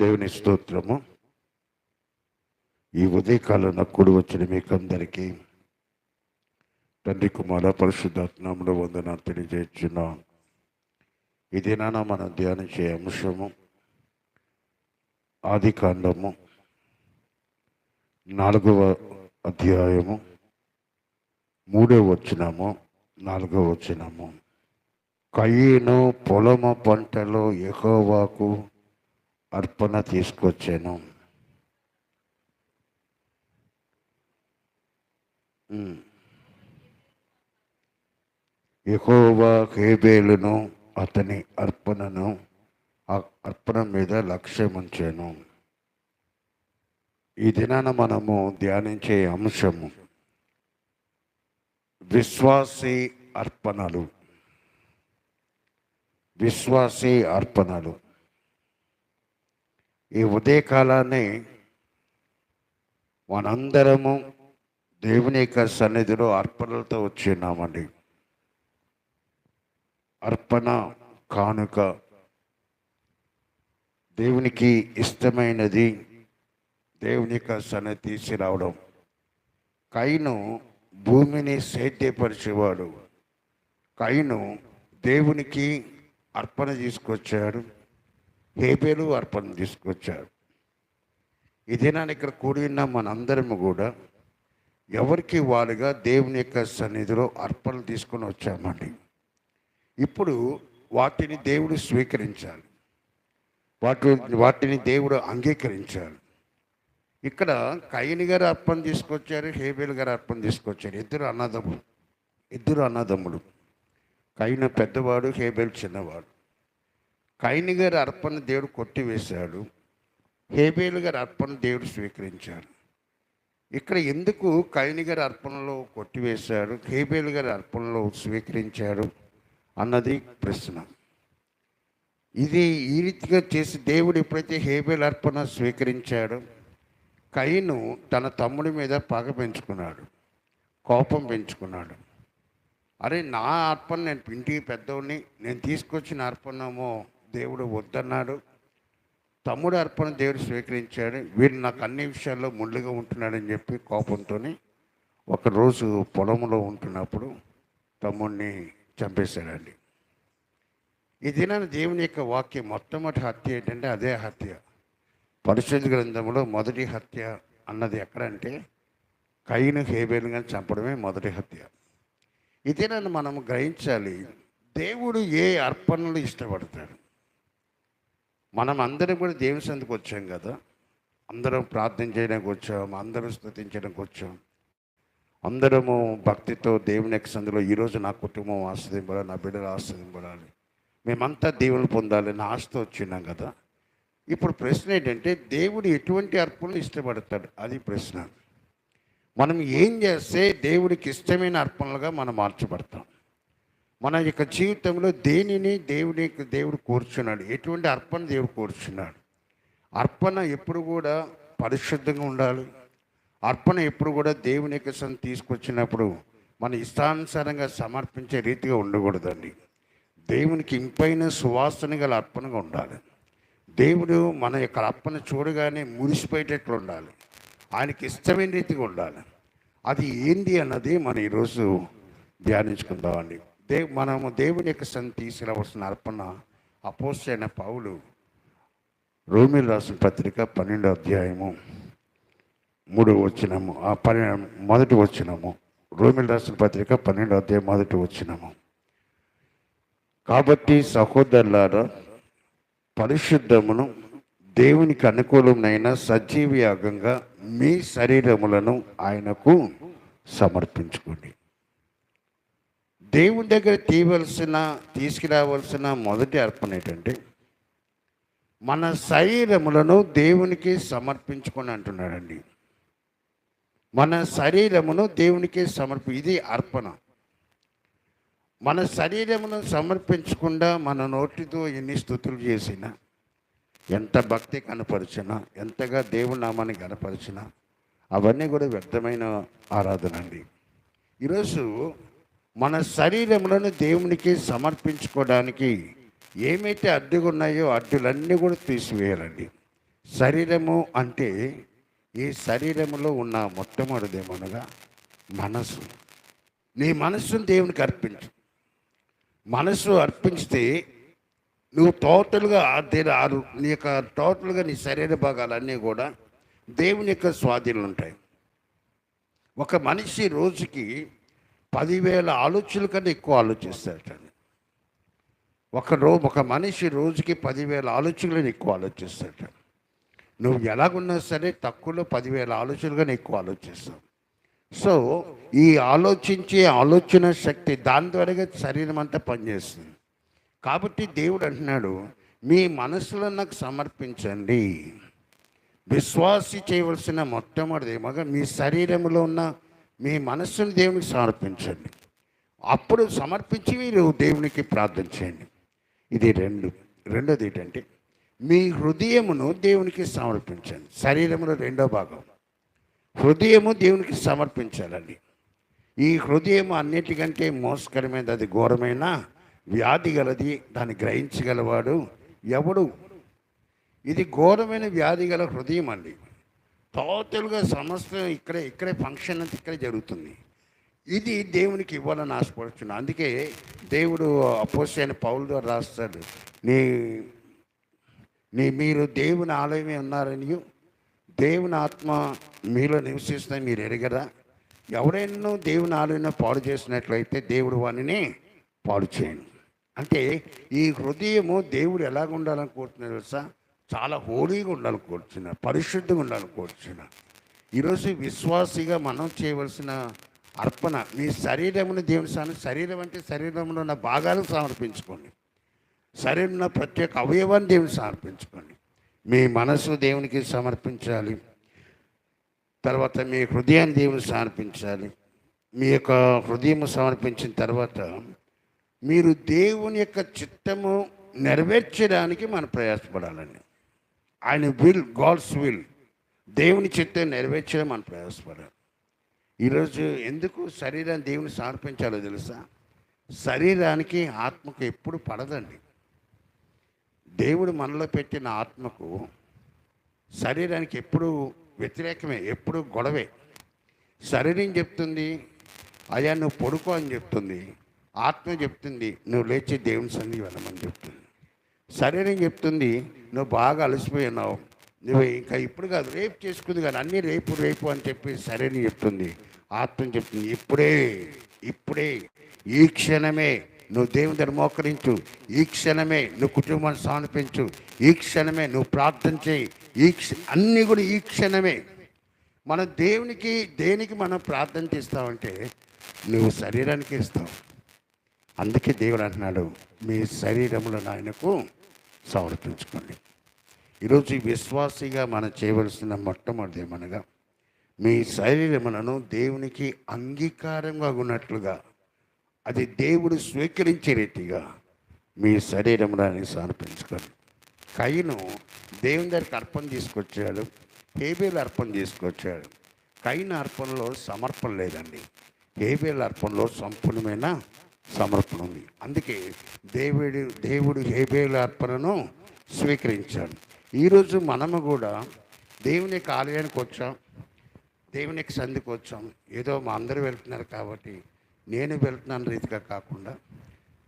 దేవుని స్తోత్రము. ఈ ఉదయకాలం కూడి వచ్చిన మీకు అందరికీ తండ్రి కుమార పరిశుద్ధాత్మములో వందనాలు తెలియజేస్తున్నాం. ఇది నాన్న మనం ధ్యానించే అంశము ఆది కాండము నాలుగవ అధ్యాయము మూడవ వచ్చినాము నాలుగవ వచ్చినాము కయ్యను పొలము పంటలో ఎహోవాకు అర్పణ తీసుకొచ్చాను. ఉమ్. కేబేలును అతని అర్పణను ఆ అర్పణ మీద లక్ష్యం ఉంచాను. ఈ దినాన మనము ధ్యానించే అంశము విశ్వాసీ అర్పణలు. విశ్వాసీ అర్పణలు. ఈ ఉదయకాలాన్ని మనందరము దేవుని యొక్క సన్నిధిలో అర్పణలతో వచ్చిన్నామండి అర్పణ కానుక దేవునికి ఇష్టమైనది దేవుని యొక్క సన్నిధి తీసుకురావడం కైను భూమిని సేద్యపరిచేవాడు. కైను దేవునికి అర్పణ తీసుకొచ్చాడు. హేబేలు అర్పణ తీసుకొచ్చాడు ఈ దినాన్ని ఇక్కడ కూడి ఉన్న మనందరము కూడా ఎవరికి వారుగా దేవుని యొక్క సన్నిధిలో అర్పణలు తీసుకొని వచ్చామండి. ఇప్పుడు వాటిని దేవుడు స్వీకరించాలి. వాటి వాటిని దేవుడు అంగీకరించాలి. ఇక్కడ కయ్యని గారు అర్పణ తీసుకొచ్చారు హేబేల్ గారు అర్పణ తీసుకొచ్చారు. ఇద్దరు అన్నదమ్ములు ఇద్దరు అన్నదమ్ములు. కైన పెద్దవాడు హేబేల్ చిన్నవాడు. కైని గారి అర్పణ దేవుడు కొట్టివేశాడు. హేబేలు గారి అర్పణ దేవుడు స్వీకరించాడు. ఇక్కడ ఎందుకు కైని గారి అర్పణలో కొట్టివేశాడు హేబేలు గారి అర్పణలో స్వీకరించాడు అన్నది ప్రశ్న. ఇది ఈ రీతిగా చేసి దేవుడు ఎప్పుడైతే హేబేల్ అర్పణ స్వీకరించాడో కైను తన తమ్ముడి మీద పగ పెంచుకున్నాడు కోపం పెంచుకున్నాడు. అరే నా అర్పణ నేను ఇంటికి పెద్దవాడిని నేను తీసుకొచ్చిన అర్పణమో దేవుడు వద్దన్నాడు. తమ్ముడు అర్పణ దేవుడు స్వీకరించాడు. వీడు నాకు అన్ని విషయాల్లో ముళ్ళుగా ఉంటున్నాడని చెప్పి కోపంతో ఒకరోజు పొలంలో ఉంటున్నప్పుడు తమ్ముడిని చంపేశాడండి. ఈ దినాన దేవుని యొక్క వాక్యం మొట్టమొదటి హత్య ఏంటంటే అదే హత్య. పరిశుద్ధ గ్రంథంలో మొదటి హత్య అన్నది ఎక్కడంటే కయ్యను హేబేలుగా చంపడమే మొదటి హత్య. ఇదే నన్ను మనం గ్రహించాలి దేవుడు ఏ అర్పణలు ఇష్టపడతాడు? మనం అందరం కూడా దేవుని సందుకు వచ్చాం కదా. అందరం ప్రార్థన చేయడానికి వచ్చాం అందరం స్థుతించడానికి వచ్చాం. అందరము భక్తితో దేవుని యొక్క సందులో ఈరోజు నా కుటుంబం ఆస్వాదింపడాలి నా బిడ్డలు ఆస్వాదింపడాలి మేమంతా దేవుని పొందాలని ఆశతో వచ్చినాం కదా. ఇప్పుడు ప్రశ్న ఏంటంటే దేవుడు ఎటువంటి అర్పణలు ఇష్టపడతాడు? అది ప్రశ్న. మనం ఏం చేస్తే దేవుడికి ఇష్టమైన అర్పణలుగా మనం మార్చబడతాం? మన యొక్క జీవితంలో దేనిని దేవుని దేవుడు కూర్చున్నాడు? ఎటువంటి అర్పణ దేవుడు కోరుచున్నాడు? అర్పణ ఎప్పుడు కూడా పరిశుద్ధంగా ఉండాలి. అర్పణ ఎప్పుడు కూడా దేవుని యొక్క సన్ తీసుకొచ్చినప్పుడు మన ఇష్టానుసారంగా సమర్పించే రీతిగా ఉండకూడదండి. దేవునికి ఇంపైన సువాసన గల అర్పణగా ఉండాలి. దేవుడు మన యొక్క అర్పణ చూడగానే మురిసిపోయేటట్లు ఉండాలి. ఆయనకి ఇష్టమైన రీతిగా ఉండాలి. అది ఏంది అన్నది మనం ఈరోజు ధ్యానించుకుందామండి. దే మనము దేవుని యొక్క సన్ తీసుకురావాల్సిన అర్పణ అపోస్టైన పావులు రోమిల్ రాసిన పత్రిక పన్నెండో అధ్యాయము మూడు వచ్చినము ఆ పన్నెండు మొదటి వచ్చినము రోమిల్ రాసిన పత్రిక పన్నెండో అధ్యాయం మొదటి వచ్చినము కాబట్టి సహోదరులారా పరిశుద్ధమును దేవునికి అనుకూలమైన సజీవ యాగంగా మీ శరీరములను ఆయనకు సమర్పించుకోండి. దేవుని దగ్గర తీయవలసిన తీసుకురావలసిన మొదటి అర్పణ ఏంటంటే మన శరీరములను దేవునికి సమర్పించుకొని అంటున్నాడండి. మన శరీరమును దేవునికి సమర్పి ఇది అర్పణ. మన శరీరమును సమర్పించకుండా మన నోటితో ఎన్ని స్థుతులు చేసినా ఎంత భక్తి కనపరిచినా ఎంతగా దేవుని నామాన్ని కనపరిచినా అవన్నీ కూడా వ్యర్థమైన ఆరాధన అండి. ఈరోజు మన శరీరములను దేవునికి సమర్పించుకోవడానికి ఏమైతే అడ్డుగా ఉన్నాయో అడ్డులన్నీ కూడా తీసివేయాలండి. శరీరము అంటే ఈ శరీరములో ఉన్న మొట్టమొదటిదేమనగా మనసు నీ మనస్సును దేవునికి అర్పించు. మనసు అర్పించితే నువ్వు టోటల్గా దీని ఆరు నీ యొక్క టోటల్గా నీ శరీర భాగాలన్నీ కూడా దేవుని యొక్క స్వాధీనం ఉంటాయి. ఒక మనిషి రోజుకి పదివేల ఆలోచనల కన్నా ఎక్కువ ఆలోచిస్తాడట ఒక రోజు ఒక మనిషి రోజుకి పదివేల ఆలోచనలను ఎక్కువ ఆలోచిస్తాడట నువ్వు ఎలాగున్నా సరే తక్కువలో పదివేల ఆలోచనలుగానే ఎక్కువ ఆలోచిస్తావు. సో ఈ ఆలోచించే ఆలోచన శక్తి దాని ద్వారా శరీరం అంతా పనిచేస్తుంది. కాబట్టి దేవుడు అంటున్నాడు మీ మనసులో నాకు సమర్పించండి. విశ్వాసి చేయవలసిన మొట్టమొదటి మగ మీ శరీరంలో ఉన్న మీ మనస్సును దేవునికి సమర్పించండి. అప్పుడు సమర్పించి మీరు దేవునికి ప్రార్థన చేయండి. ఇది రెండు. రెండోది ఏంటంటే మీ హృదయమును దేవునికి సమర్పించండి. శరీరంలో రెండో భాగం. హృదయము దేవునికి సమర్పించాలండి. ఈ హృదయం అన్నిటికంటే మోసకరమైనది అది ఘోరమైన వ్యాధి గలది దాన్ని గ్రహించగలవాడు ఎవడు? ఇది ఘోరమైన వ్యాధి గల హృదయం అండి. టోటల్గా సమస్త ఇక్కడే ఇక్కడే ఫంక్షన్ అంతా ఇక్కడే జరుగుతుంది. ఇది దేవునికి ఇవ్వాలని ఆశపడుతున్నాను అందుకే దేవుడు అపోసైన పౌల ద్వారా రాస్తాడు నీ నీ మీరు దేవుని ఆలయమే ఉన్నారని దేవుని ఆత్మ మీలో నివసిస్తుందని మీరు ఎరగరా? ఎవరైనా దేవుని ఆలయం పాడు చేసినట్లయితే దేవుడు వానిని పాడు చేయను. అంటే ఈ హృదయము దేవుడు ఎలాగ ఉండాలని కోరుతున్నారు తెలుసా? చాలా హోలీగా ఉండాలని కోరుతున్నారు పరిశుద్ధంగా ఉండాలని కోరుతున్నారు ఈరోజు విశ్వాసిగా మనం చేయవలసిన అర్పణ మీ శరీరమును దేవుని సాన శరీరం అంటే శరీరంలో ఉన్న భాగాలను సమర్పించుకోండి. శరీరంలో ప్రత్యేక అవయవాన్ని దేవుని సమర్పించుకోండి. మీ మనసు దేవునికి సమర్పించాలి. తర్వాత మీ హృదయాన్ని దేవుని సమర్పించాలి. మీ యొక్క హృదయం సమర్పించిన తర్వాత మీరు దేవుని యొక్క చిత్తము నెరవేర్చడానికి మనం ప్రయాసపడాలండి. ఆయన విల్ గాడ్స్ విల్. దేవుని చిత్తం నెరవేర్చడం మనం ప్రయాసపడాలి ఈరోజు ఎందుకు శరీరాన్ని దేవుని సమర్పించాలో తెలుసా? శరీరానికి ఆత్మకు ఎప్పుడు పడదండి. దేవుడు మనలో పెట్టిన ఆత్మకు శరీరానికి ఎప్పుడు వ్యతిరేకమే ఎప్పుడు గొడవే. శరీరం చెప్తుంది అయ్యా నువ్వు పడుకో అని చెప్తుంది. ఆత్మ చెప్తుంది నువ్వు లేచి దేవుని సన్నిధి వెళ్ళమని చెప్తుంది. శరీరం చెప్తుంది నువ్వు బాగా అలసిపోయినావు నువ్వు ఇంకా ఇప్పుడు కాదు రేపు చేసుకుంది కానీ అన్నీ రేపు రేపు అని చెప్పి శరీరం చెప్తుంది. ఆత్మ చెప్తుంది ఇప్పుడే ఇప్పుడే ఈ క్షణమే నువ్వు దేవుని దగ్గర మోకరించు. ఈ క్షణమే నువ్వు కుటుంబాన్ని సమర్పించు ఈ క్షణమే నువ్వు ప్రార్థన చేయి. ఈ క్ష అన్నీ కూడా ఈ క్షణమే. మన దేవునికి దేనికి మనం ప్రార్థన చేస్తామంటే నువ్వు శరీరానికి ఇస్తావు అందుకే దేవుడు అంటున్నాడు మీ శరీరములను ఆయనకు సమర్పించుకోండి. ఈరోజు విశ్వాసిగా మనం చేయవలసిన మొట్టమొదటి ఏమనగా మీ శరీరములను దేవునికి అంగీకారంగా ఉన్నట్లుగా అది దేవుడు స్వీకరించే రీతిగా మీ శరీరములను సమర్పించుకోండి. కయ్యను దేవుని దగ్గరికి అర్పణ తీసుకొచ్చాడు హేబేలు అర్పణ తీసుకొచ్చాడు. కైన అర్పణలో సమర్పణ లేదండి. హేబేల్ అర్పణలో సంపూర్ణమైన సమర్పణ ఉంది. అందుకే దేవుడు దేవుడు హేబేలు అర్పణను స్వీకరించాడు. ఈరోజు మనము కూడా దేవుని యొక్క ఆలయానికి వచ్చాం దేవునికి సంధికి వచ్చాం. ఏదో మా అందరూ వెళ్తున్నారు కాబట్టి నేను వెళ్తున్నాను రీతిగా కాకుండా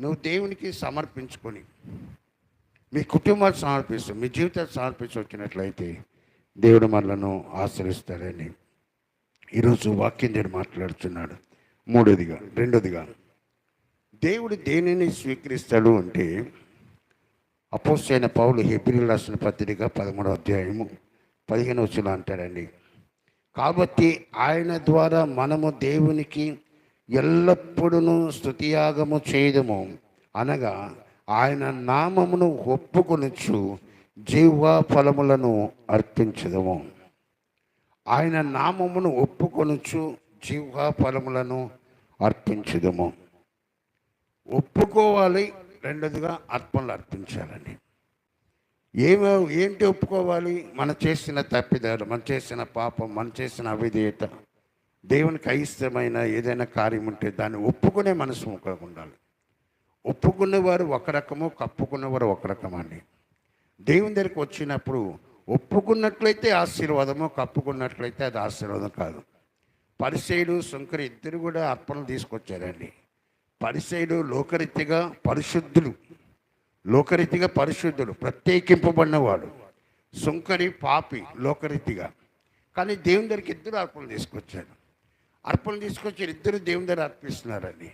నువ్వు దేవునికి సమర్పించుకొని మీ కుటుంబాలు సమర్పిస్తూ మీ జీవితాలు సమర్పించి వచ్చినట్లయితే దేవుడు మనలను ఆశ్రయిస్తాడని ఈరోజు వాక్యం నేను మాట్లాడుతున్నాడు. మూడోదిగా రెండోదిగా. దేవుడు దేనిని స్వీకరిస్తాడు అంటే అపోసైన పౌలు హెబ్రిల్ రాసిన పత్రిక పదమూడో అధ్యాయము పదిహేను వచ్చిన అంటాడండి. కాబట్టి ఆయన ద్వారా మనము దేవునికి ఎల్లప్పుడూ స్థుతియాగము చేయదము. అనగా ఆయన నామమును ఒప్పుకొనిచ్చు జీవ ఫలములను అర్పించదము. ఆయన నామమును ఒప్పుకొనుచు జీవ ఫలములను అర్పించదము. ఒప్పుకోవాలి. రెండోదిగా అర్పణలు అర్పించాలని. ఏమో ఏంటి ఒప్పుకోవాలి? మనం చేసిన తప్పిదాలు మనం చేసిన పాపం మనం చేసిన అవిధేయత దేవునికి అయిష్టమైన ఏదైనా కార్యం ఉంటే దాన్ని ఒప్పుకునే మనసు ఒకరికి ఉండాలి. ఒప్పుకునేవారు ఒక రకము కప్పుకునేవారు ఒక రకం అండి. దేవుని దగ్గరికి వచ్చినప్పుడు ఒప్పుకున్నట్లయితే ఆశీర్వాదము కప్పుకున్నట్లయితే అది ఆశీర్వాదం కాదు. పరిసైడు శంకరు ఇద్దరు కూడా అర్పణలు తీసుకొచ్చారండి. పరిసైలు లోకరీతిగా పరిశుద్ధులు. లోకరీతిగా పరిశుద్ధులు ప్రత్యేకింపబడినవాడు. సుంకరి పాపి లోకరీతిగా కానీ దేవుని దగ్గరికి ఇద్దరు అర్పణలు తీసుకొచ్చాడు అర్పణలు తీసుకొచ్చి ఇద్దరు దేవుని దగ్గర అర్పిస్తున్నారని.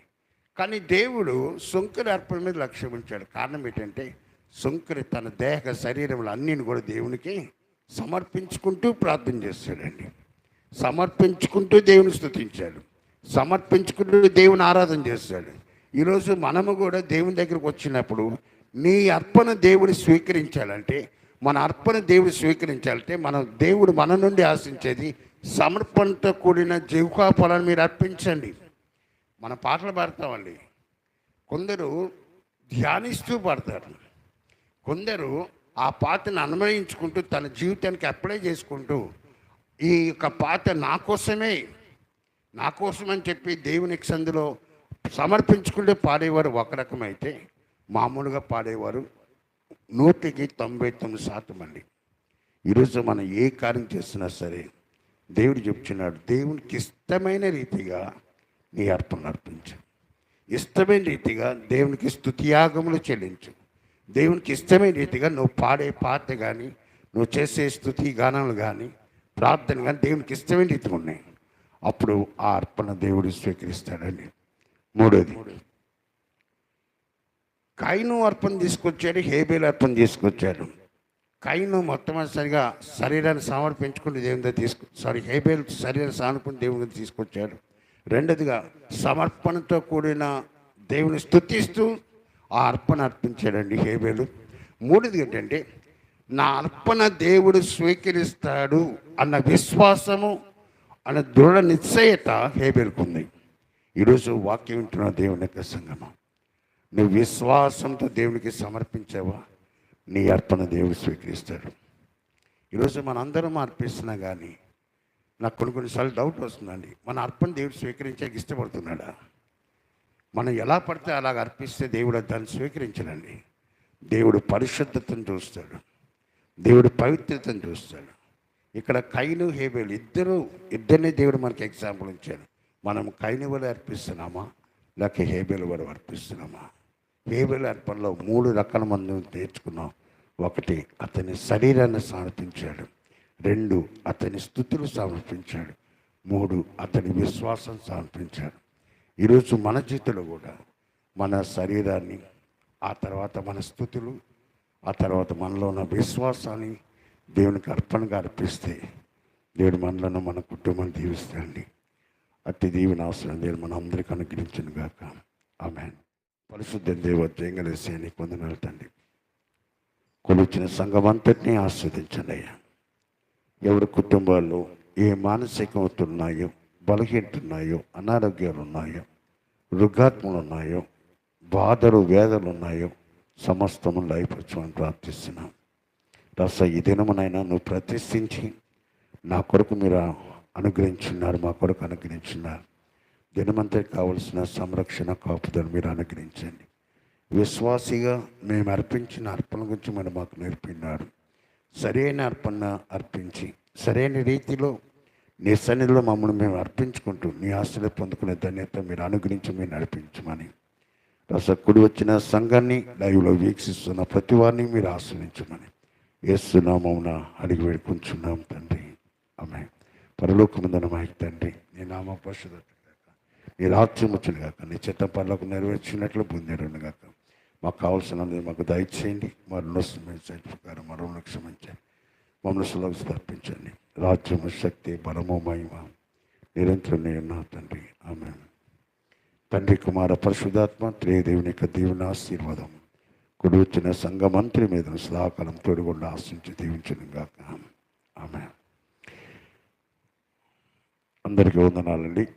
కానీ దేవుడు సుంకరి అర్పణ మీద లక్ష్యం ఉంచాడు. కారణం ఏంటంటే సుంకరి తన దేహ శరీరంలో అన్నిని కూడా దేవునికి సమర్పించుకుంటూ ప్రార్థన చేస్తాడండి. సమర్పించుకుంటూ దేవుని స్తుతించాడు సమర్పించుకుంటూ దేవుని ఆరాధన చేస్తాడు. ఈరోజు మనము కూడా దేవుని దగ్గరకు వచ్చినప్పుడు నీ అర్పణ దేవుని స్వీకరించాలంటే మన అర్పణ దేవుడు స్వీకరించాలంటే మన దేవుడు మన నుండి ఆశించేది సమర్పణతో కూడిన జీవికా పొలాన్ని మీరు అర్పించండి. మన పాటలు పాడతామండి. కొందరు ధ్యానిస్తూ పాడతారు. కొందరు ఆ పాటను అన్వయించుకుంటూ తన జీవితానికి అప్లై చేసుకుంటూ ఈ యొక్క పాట నా కోసమే నా కోసం అని చెప్పి దేవునికి సందులో సమర్పించుకుంటే పాడేవారు ఒక రకమైతే మామూలుగా పాడేవారు నూటికి తొంభై తొమ్మిది శాతం అండి. ఈరోజు మనం ఏ కార్యం చేసినా సరే దేవుడు చెప్తున్నాడు దేవునికి ఇష్టమైన రీతిగా నీ అర్థం అర్పించు ఇష్టమైన రీతిగా దేవునికి స్తుతియాగములు చెల్లించు. దేవునికి ఇష్టమైన రీతిగా నువ్వు పాడే పాట కానీ నువ్వు చేసే స్థుతి గానాలు కానీ ప్రార్థన కానీ దేవునికి ఇష్టమైన రీతిగా ఉన్నాయి. అప్పుడు ఆ అర్పణ దేవుడు స్వీకరిస్తాడండి. మూడోది. కైను అర్పణ తీసుకొచ్చాడు హేబేలు అర్పణ తీసుకొచ్చాడు. కైను మొట్టమొదటిసారిగా శరీరాన్ని సమర్పించుకుని దేవుని దగ్గర తీసుకు సారీ హేబేలు శరీరాన్ని సమర్పించి దేవుని దగ్గర తీసుకొచ్చాడు. రెండోదిగా సమర్పణతో కూడిన దేవుని స్తుతిస్తూ ఆ అర్పణ అర్పించాడండి హేబేలు. మూడోది ఏంటంటే నా అర్పణ దేవుడు స్వీకరిస్తాడు అన్న విశ్వాసము అనే దృఢ నిశ్చయత హేబేలుకుంది ఈరోజు వాక్యం వింటున్న దేవుని యొక్క సంగమం. నువ్వు విశ్వాసంతో దేవునికి సమర్పించావా? నీ అర్పణ దేవుడు స్వీకరిస్తాడు. ఈరోజు మనందరం అర్పిస్తున్నా కానీ నాకు కొన్ని కొన్నిసార్లు డౌట్ వస్తుందండి. మన అర్పణ దేవుడు స్వీకరించడానికి ఇష్టపడుతున్నాడా? మనం ఎలా పడితే అలాగ అర్పిస్తే దేవుడు దాన్ని స్వీకరించడండి. దేవుడు పరిశుద్ధతను చూస్తాడు. దేవుడు పవిత్రతను చూస్తాడు. ఇక్కడ కైను హేబేలు ఇద్దరు ఇద్దరిని దేవుడు మనకి ఎగ్జాంపుల్ ఇచ్చాడు. మనం కైను వల్ల అర్పిస్తున్నామా? లేక హేబేలు వల్ల అర్పిస్తున్నామా? హేబేలు అర్పణలో మూడు రకాల మంది నేర్చుకున్నాం ఒకటి అతని శరీరాన్ని సమర్పించాడు రెండు అతని స్థుతులు సమర్పించాడు మూడు అతని విశ్వాసం సమర్పించాడు ఈరోజు మన జీవితంలో కూడా మన శరీరాన్ని ఆ తర్వాత మన స్థుతులు ఆ తర్వాత మనలో ఉన్న విశ్వాసాన్ని దేవునికి అర్పణగా అర్పిస్తే దేవుడు మనలను మన కుటుంబాన్ని దీవిస్తాండి అట్టి దీవెన అవసరం దేవుడు మన అందరికీ అనుగ్రహించను గాక. ఆమె పరిశుద్ధ దేవత జయంగలేసి అని కొందనాలు తండ్రి. కొలిచిన సంఘం అంతటినీ ఆస్వాదించండి అయ్యా. ఎవరి కుటుంబాల్లో ఏ మానసిక ఉన్నాయో బలహీనతున్నాయో అనారోగ్యాలు ఉన్నాయో రుగాత్మలు ఉన్నాయో బాధలు వేదలు ఉన్నాయో సమస్తము లైపరచమని ప్రార్థిస్తున్నాం. దాస ఈ దినమునైనా నువ్వు ప్రతిష్ఠించి నా కొరకు మీరు అనుగ్రహించున్నారు మా కొరకు అనుగ్రహించున్నారు. దినమంతటి కావలసిన సంరక్షణ కాపుదలు మీరు అనుగ్రహించండి. విశ్వాసిగా మేము అర్పించిన అర్పణ గురించి మనం మాకు నేర్పినారు. సరైన అర్పణ అర్పించి సరైన రీతిలో నీ సన్నిధిలో మమ్మల్ని మేము అర్పించుకుంటూ నీ ఆశలు పొందుకునే ధన్యత మీరు అనుగ్రహించి మీరు నడిపించమని. రసకుడి వచ్చిన సంఘాన్ని లైవ్లో వీక్షిస్తున్న ప్రతి వారిని మీరు ఆశ్రయించమని. ఏస్తున్నామవున అడిగి వేడుకుంటున్నాం తండ్రి. ఆమె పరలోకముందన మాకు తండ్రి నీ నామ పరిశుద్ధ నీ రాజ్యం వచ్చిన కాక నీ చిత్త పనులకు నెరవేర్చినట్లు పొందేరును కాక మాకు కావాల్సినది మాకు దయచేయండి. మరణ ప్రకారం మరణం క్షమించండి. మమ్మల్ని సులభ స్థాపించండి. రాజ్యము శక్తి బలము మహిమ నిరంతరం నేను తండ్రి. ఆమె తండ్రి కుమార పరిశుధాత్మ త్రేదేవుని యొక్క దేవుని ఆశీర్వాదం కుడి వచ్చిన సంఘమంత్రి మీద సదాకాలం తోడుకుండా ఆశించి దీవించను గాక. ఆమె అందరికీ వందనాలండి.